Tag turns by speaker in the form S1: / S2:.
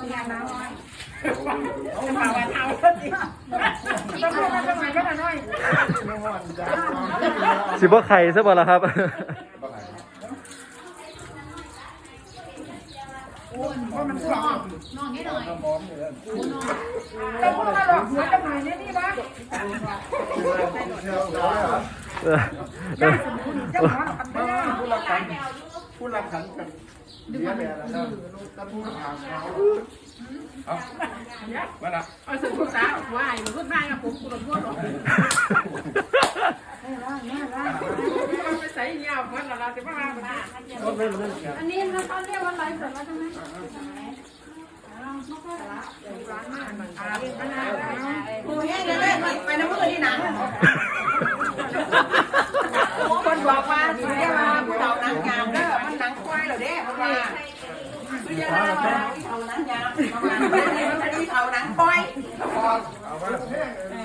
S1: สียหนาวจะมาวันเอาก็จริงต้องพูดกันทำไมก็ได้น้อย
S2: สิบ่ไข่ซะบ่ล่ะครับ เออเออ
S1: จะหมอนกันไม่ได้
S3: ผู้รับขันผู้รับขันกันเลี้ยงแบบนั้นกันผู้รับขันเขา
S1: เอาสุดสาวว่ายมันก็ง่ายกับผมกูโดนพูดหรอกไปใส่เงี้ยมันละสิบ้าบ้า
S4: อันนี้นะเขาเรียกว่าไลฟ์สดแล้วใช่ไหม
S1: กูแห้งเลยไปน้ำมือที่หนังคนบอกว่าสิเรียกว่าผู้เฒ่าหนังงามเด้อมันหนังควาย เหรอเด้เพราะว่าผู้เฒ่าหนังงามเพราะว่าผู้เฒ่าหนังควาย
S3: เอาว่า
S1: เพราะว่า